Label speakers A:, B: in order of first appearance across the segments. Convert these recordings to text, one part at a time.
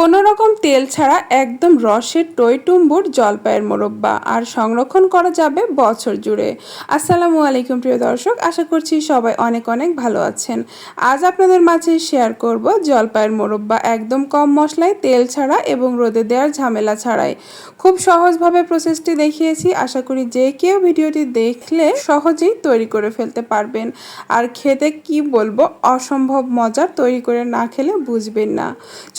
A: কোনো রকম তেল ছাড়া একদম রসের টইটুম্বুর জলপাইয়ের মোরব্বা। আর সংরক্ষণ করা যাবে বছর জুড়ে। আসসালামু আলাইকুম প্রিয় দর্শক, আশা করছি সবাই অনেক অনেক ভালো আছেন। আজ আপনাদের মাঝে শেয়ার করব জলপাইয়ের মোরব্বা। একদম কম মশলায় তেল ছাড়া এবং রোদে দেওয়ার ঝামেলা ছাড়াই। খুব সহজভাবে প্রসেসটি দেখিয়েছি। আশা করি যে কেউ ভিডিওটি দেখলে সহজেই তৈরি করে ফেলতে পারবেন। আর খেতে কি বলব, অসম্ভব মজার। তৈরি করে না খেলে বুঝবেন না।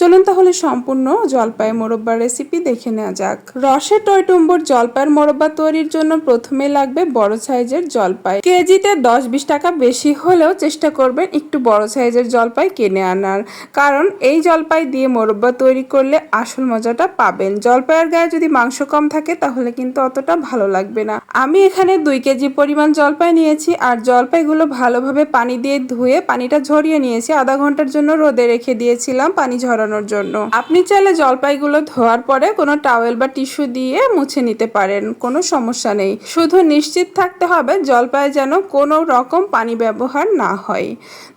A: চলুন তাহলে সম্পূর্ণ জলপাই মোরব্বার রেসিপি দেখে নেওয়া যাক। রসে টয়টুম্বুর জলপাইয়ের মোরব্বা তৈরির জন্য প্রথমে লাগবে বড় সাইজের জলপাই। কেজিতে দশ বিশ টাকা বেশি হলেও চেষ্টা করবেন একটু বড় সাইজের জলপাই কিনে আনার। কারণ এই জলপাই দিয়ে মোরব্বা তৈরি করলে আসল মজাটা পাবেন। জলপাইয়ের গায়ে যদি মাংস কম থাকে তাহলে কিন্তু অতটা ভালো লাগবে না। আমি এখানে দুই কেজি পরিমাণ জলপাই নিয়েছি আর জলপাইগুলো ভালোভাবে পানি দিয়ে ধুয়ে পানিটা ঝরিয়ে নিয়েছি। আধা ঘণ্টার জন্য রোদে রেখে দিয়েছিলাম পানি ঝরানোর জন্য। আপনি চাইলে জলপাইগুলো ধোয়ার পরে কোনো টাওয়েল বা টিস্যু দিয়ে মুছে নিতে পারেন, কোনো সমস্যা নেই। শুধু নিশ্চিত থাকতে হবে জলপাই যেন কোনো রকম পানি ব্যবহার না হয়।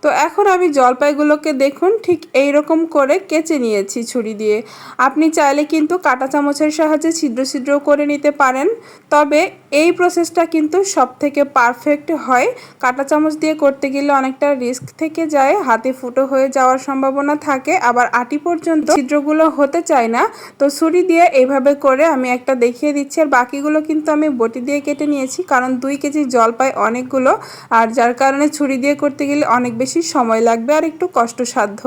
A: তো এখন আমি জলপাইগুলোকে দেখুন, ঠিক এই রকম করে কেচে নিয়েছি ছুরি দিয়ে। আপনি চাইলে কিন্তু কাঁটা চামচের সাহায্যে ছিদ্র ছিদ্র করে নিতে পারেন। তবে এই প্রসেসটা কিন্তু সব থেকে পারফেক্ট হয়। কাঁটা চামচ দিয়ে করতে গেলে অনেকটা রিস্ক থেকে যায়, হাতে ফুটো হয়ে যাওয়ার সম্ভাবনা থাকে। আবার আটি পর্যন্ত ছিদ্রগুলো হতে চায় না, তো ছুরি দিয়ে এইভাবে করে আমি একটা দেখিয়ে দিচ্ছি। আর বাকিগুলো কিন্তু আমি বটি দিয়ে কেটে নিয়েছি, কারণ দুই কেজি জল পাই অনেকগুলো, আর যার কারণে ছুরি দিয়ে করতে গেলে অনেক বেশি সময় লাগবে আর একটু কষ্টসাধ্য।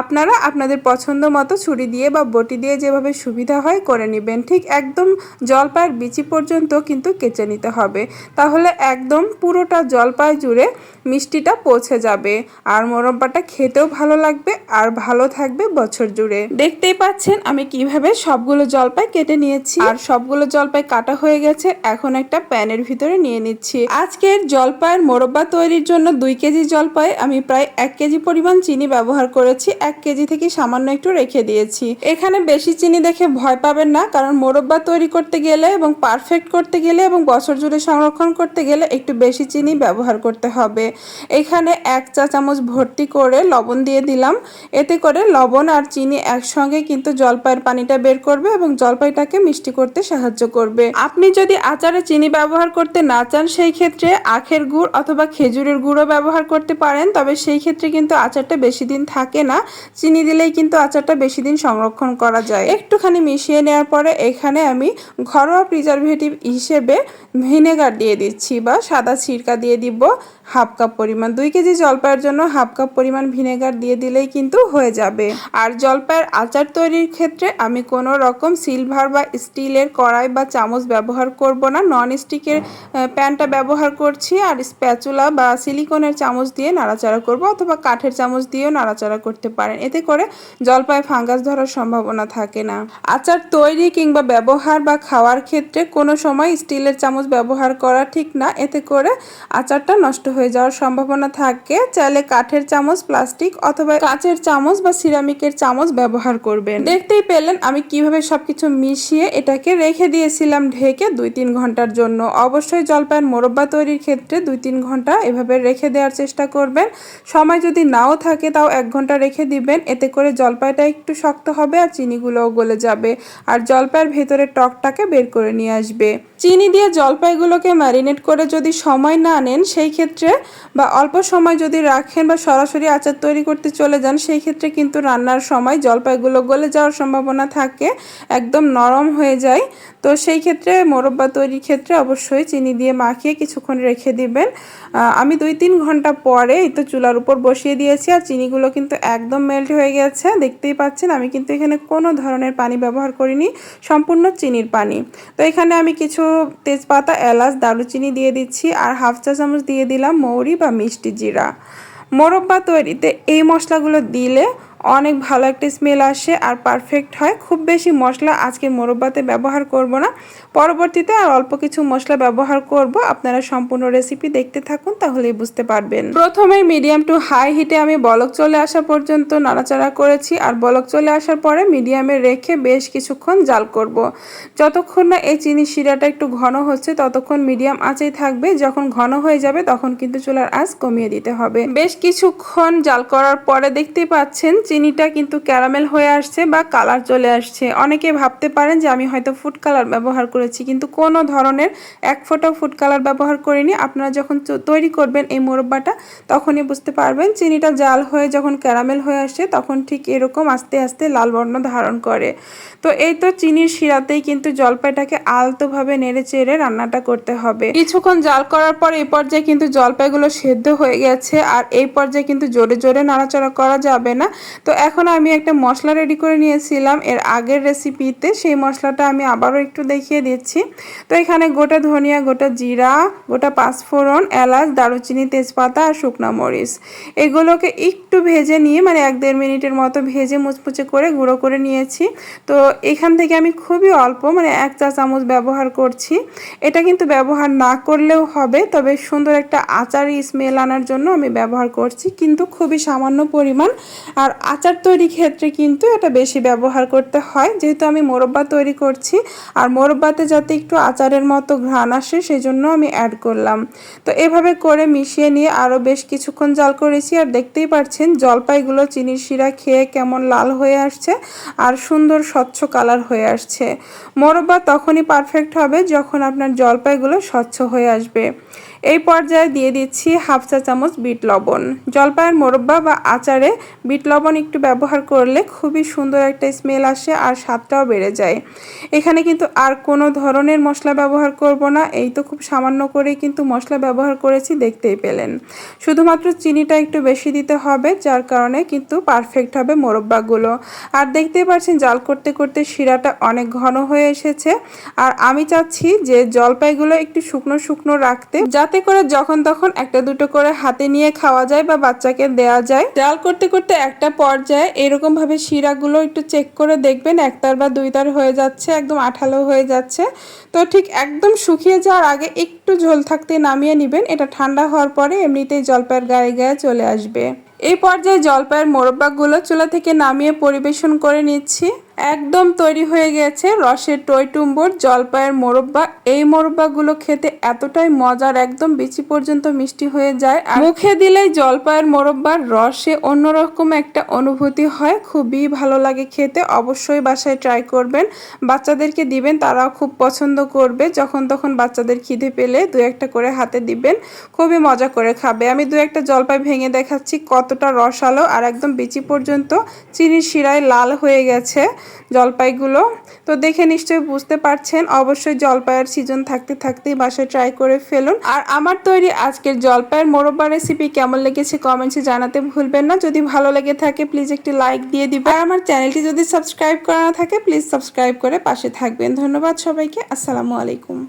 A: আপনারা আপনাদের পছন্দ মতো ছুরি দিয়ে বা বটি দিয়ে যেভাবে সুবিধা হয় করে নেবেন, ঠিক একদম জলপাইয়ের বিচি পর্যন্ত কিন্তু কেচে নিতে হবে। তাহলে একদম পুরোটা জলপাই জুড়ে মিষ্টিটা পৌঁছে যাবে। আর মোরব্বাটা খেতেও ভালো লাগবে, আর ভালো থাকবে বছর জুড়ে। দেখতেই পাচ্ছেন, আমি কীভাবে সবগুলো জলপাই কেটে নিয়েছি। আর সবগুলো জলপাই কাটা হয়ে গেছে, এখন একটা প্যানের ভিতরে নিয়ে নিচ্ছি। আজকের জলপাইয়ের মোরব্বা তৈরির জন্য দুই কেজি জলপাই, আমি প্রায় এক কেজি পরিমাণ চিনি ব্যবহার করেছি, এক কেজি থেকে সামান্য একটু রেখে দিয়েছি। এখানে বেশি চিনি দেখে ভয় পাবেন না, কারণ মোরব্বা তৈরি করতে গেলে এবং পারফেক্ট করতে গেলে এবং বছর জুড়ে সংরক্ষণ করতে গেলে একটু বেশি চিনি ব্যবহার করতে হবে। এখানে এক চা চামচ ভর্তি করে লবণ দিয়ে দিলাম, এতে করে লবণ আর চিনি একসঙ্গে কিন্তু জলপাইয়ের পানিটা বের করবে এবং জলপাইটাকে মিষ্টি করতে সাহায্য করবে। আপনি যদি আচারে চিনি ব্যবহার করতে না চান, সেই ক্ষেত্রে আখের গুড় অথবা খেজুরের গুঁড়ো ব্যবহার করতে পারেন, তবে সেই ক্ষেত্রে কিন্তু আচারটা বেশি দিন থাকে না। চিনি দিলেই কিন্তু আচারটা বেশি দিন সংরক্ষণ করা যায়। একটুখানি মিশিয়ে নেওয়ার পরে এখানে আমি ঘরোয়া প্রিজারভেটিভ হিসেবে ভিনেগার দিয়ে দিচ্ছি বা সাদা সিরকা দিয়ে দিব হাফ কাপ পরিমাণ। দুই কেজি জলপাইয়ের জন্য হাফ কাপ পরিমাণ ভিনেগার দিয়ে দিলেই কিন্তু হয়ে যাবে। আর জলপাইয়ের আচার তৈরির ক্ষেত্রে আমি কোনো রকম সিলভার বা স্টিলের কড়াই বা চামচ ব্যবহার করব না। নন স্টিকের প্যানটা ব্যবহার করছি আর স্প্যাচুলা বা সিলিকনের চামচ দিয়ে নাড়াচাড়া করব অথবা কাঠের চামচ দিয়েও নাড়াচাড়া করতে পারেন। এতে করে জলপাই ফাঙ্গাস ধরার সম্ভাবনা থাকে না। আচার তৈরি কিংবা ব্যবহার বা খাওয়ার ক্ষেত্রে কোনো সময় স্টিলের চামচ ব্যবহার করা ঠিক না। এতে করে আচারটা নষ্ট হয়ে যাওয়ার সম্ভাবনা থাকে। চাইলে কাঠের চামচ প্লাস্টিক অথবা কাঁচের চামচ বা সিরামিকের চামচ ব্যবহার করবেন। দেখতেই পেলেন আমি কীভাবে সবকিছু মিশিয়ে এটাকে রেখে দিয়েছিলাম ঢেকে দুই তিন ঘণ্টার জন্য। অবশ্যই জলপাইয়ের মোরব্বা তৈরির ক্ষেত্রে দুই তিন ঘণ্টা এভাবে রেখে দেওয়ার চেষ্টা করবেন। সময় যদি নাও থাকে তাও এক ঘণ্টা রেখে দিবেন। এতে করে জলপাইটা একটু শক্ত হবে আর চিনিগুলোও গলে যাবে। আর জলপাইয়ের ভেতরে টকটাকে বের করে নিয়ে আসবে। চিনি দিয়ে জলপাইগুলোকে ম্যারিনেট করে যদি সময় না নেন সেই ক্ষেত্রে বা অল্প সময় যদি রাখেন বা সরাসরি আচার তৈরি করতে চলে যান সেই ক্ষেত্রে কিন্তু রান্নার সময় জলপাইগুলো গলে যাওয়ার সম্ভাবনা থাকে, একদম নরম হয়ে যায়। তো সেই ক্ষেত্রে মোরব্বা তৈরির ক্ষেত্রে অবশ্যই চিনি দিয়ে মাখিয়ে কিছুক্ষণ রেখে দিবেন। আমি দুই তিন ঘণ্টা পরে এই তো চুলার উপর বসিয়ে দিয়েছি আর চিনিগুলো কিন্তু একদম মেল্ট হয়ে গেছে। দেখতেই পাচ্ছেন, আমি কিন্তু এখানে কোনো ধরনের পানি ব্যবহার করিনি, সম্পূর্ণ চিনির পানি। তো এখানে আমি কিছু তেজপাতা, এলাচ, দারুচিনি দিয়ে দিচ্ছি আর হাফ চা চামচ দিয়ে দিলাম মৌরি বা মিষ্টি জিরা। মোরব্বা তৈরিতে এই মশলাগুলো দিলে অনেক ভালো একটা স্মেল আসে আর পারফেক্ট হয়। খুব বেশি মশলা আজকে মোরব্বাতে ব্যবহার করব না। পরবর্তীতে আর অল্প কিছু মশলা ব্যবহার করব। আপনারা সম্পূর্ণ রেসিপি দেখতে থাকুন, তাহলেই বুঝতে পারবেন। প্রথমে মিডিয়াম টু হাই হিটে আমি বলক চলে আসা পর্যন্ত নাড়াচাড়া করেছি আর বলক চলে আসার পরে মিডিয়ামে রেখে বেশ কিছুক্ষণ জাল করব। যতক্ষণ না এই চিনি শিরাটা একটু ঘন হচ্ছে, ততক্ষণ মিডিয়াম আঁচেই থাকবে। যখন ঘন হয়ে যাবে, তখন কিন্তু চুলার আঁচ কমিয়ে দিতে হবে। বেশ কিছুক্ষণ জাল করার পরে দেখতেই পাচ্ছেন চিনিটা কিন্তু ক্যারামেল হয়ে আসছে বা কালার চলে আসছে। অনেকে ভাবতে পারেন যে আমি হয়তো ফুড কালার ব্যবহার করেছি, কিন্তু কোনো ধরনের এক ফোঁটাও ফুড কালার ব্যবহার করিনি। আপনারা যখন তৈরি করবেন এই মোরব্বাটা, তখনই বুঝতে পারবেন চিনিটা জাল হয়ে যখন ক্যারামেল হয়ে আসে, তখন ঠিক এরকম আস্তে আস্তে লাল বর্ণ ধারণ করে। তো এই তো চিনির শিরাতেই কিন্তু জলপাইটাকে আলতোভাবে নেড়ে চেড়ে রান্নাটা করতে হবে। কিছুক্ষণ জাল করার পর এই পর্যায়ে কিন্তু জলপাইগুলো সেদ্ধ হয়ে গেছে, আর এই পর্যায়ে কিন্তু জোরে জোরে নাড়াচাড়া করা যাবে না। তো এখন আমি একটা মশলা রেডি করে নিয়েছিলাম। এর আগের রেসিপিতে সেই মশলাটা আমি আবারও একটু দেখিয়ে দিচ্ছি। তো এখানে গোটা ধনিয়া, গোটা জিরা, গোটা পাঁচফোড়ন, এলাচ, দারুচিনি, তেজপাতা আর শুকনো মরিচ। এগুলোকে একটু ভেজে নিয়ে মানে এক দেড় মিনিটের মতো ভেজে মুচমুচে করে গুঁড়ো করে নিয়েছি। তো এখান থেকে আমি খুবই অল্প মানে এক চা চামচ ব্যবহার করছি। এটা কিন্তু ব্যবহার না করলেও হবে, তবে সুন্দর একটা আচারি স্মেল আনার জন্য আমি ব্যবহার করছি। কিন্তু খুবই সামান্য পরিমাণ। আর আচার তৈরি ক্ষেত্রে কিন্তু এটা বেশি ব্যবহার করতে হয়। যেহেতু আমি মোরব্বা তৈরি করছি, আর মোরব্বাতে যাতে একটু আচারের মতো ঘ্রাণ আসে সেই জন্য আমি অ্যাড করলাম। তো এভাবে করে মিশিয়ে নিয়ে আরও বেশ কিছুক্ষণ জাল করেছি, আর দেখতেই পাচ্ছেন জলপাইগুলো চিনির শিরা খেয়ে কেমন লাল হয়ে আসছে, আর সুন্দর স্বচ্ছ কালার হয়ে আসছে। মোরব্বা তখনই পারফেক্ট হবে যখন আপনার জলপাইগুলো স্বচ্ছ হয়ে আসবে। এই পর্যায়ে দিয়ে দিচ্ছি হাফ চা চামচ বিট লবণ। জলপাইয়ের মোরব্বা বা আচারে বিট লবণ একটু ব্যবহার করলে খুবই সুন্দর একটা স্মেল আসে আর স্বাদটাও বেড়ে যায়। এখানে কিন্তু আর কোনো ধরনের মশলা ব্যবহার করব না, এই তো খুব সামান্য করেই কিন্তু মশলা ব্যবহার করেছি, দেখতেই পেলেন। শুধুমাত্র চিনিটা একটু বেশি দিতে হবে, যার কারণে কিন্তু পারফেক্ট হবে মোরব্বাগুলো। আর দেখতেই পাচ্ছেন জাল করতে করতে শিরাটা অনেক ঘন হয়ে এসেছে। আর আমি চাচ্ছি যে জলপাইগুলো একটু শুকনো শুকনো রাখতে, যাতে যাতে করে যখন তখন একটা দুটো করে হাতে নিয়ে খাওয়া যায় বা বাচ্চাকে দেওয়া যায়। জাল করতে করতে একটা পর্যায়ে এরকম ভাবে শিরাগুলো একটু চেক করে দেখবেন, একতার বা দুইতার হয়ে যাচ্ছে, একদম আঠালো হয়ে যাচ্ছে। তো ঠিক একদম শুকিয়ে যাওয়ার আগে একটু ঝোল থাকতে নামিয়ে নেবেন, এটা ঠান্ডা হওয়ার পরে এমনিতেই জলপাইয়ের গায়ে গায়ে চলে আসবে। এই পর্যায়ে জলপাইয়ের মোরব্বাগুলো চুলা থেকে নামিয়ে পরিবেশন করে নিচ্ছি। একদম তৈরি হয়ে গেছে রসের টইটুম্বর জলপাইয়ের মোরব্বা। এই মোরব্বাগুলো খেতে এতটাই মজার, একদম বিচি পর্যন্ত মিষ্টি হয়ে যায়। আর মুখে দিলেই জলপাইয়ের মোরব্বার রসে অন্যরকম একটা অনুভূতি হয়। খুবই ভালো লাগে খেতে, অবশ্যই বাসায় ট্রাই করবেন। বাচ্চাদেরকে দিবেন, তারাও খুব পছন্দ করবে। যখন তখন বাচ্চাদের খিদে পেলে দু একটা করে হাতে দিবেন, খুবই মজা করে খাবে। আমি দু একটা জলপাই ভেঙে দেখাচ্ছি, কতটা রসালো আর একদম বিচি পর্যন্ত। চিনির শিরায় লাল হয়ে গেছে। জলপাইগুলো। তো দেখে নিশ্চয়ই বুঝতে পারছেন, অবশ্যই জলপাইয়ের সিজন থাকতে থাকতেই বাসায় ট্রাই করে ফেলুন। আর আমার তৈরি আজকের জলপাইয়ের মোরব্বা রেসিপি কেমন লেগেছে কমেন্টসে জানাতে ভুলবেন না। যদি ভালো লেগে থাকে প্লিজ একটি লাইক দিয়ে দিবেন। আর আমার চ্যানেলটি যদি সাবস্ক্রাইব করা না থাকে প্লিজ সাবস্ক্রাইব করে পাশে থাকবেন। ধন্যবাদ সবাইকে। আসসালামু আলাইকুম।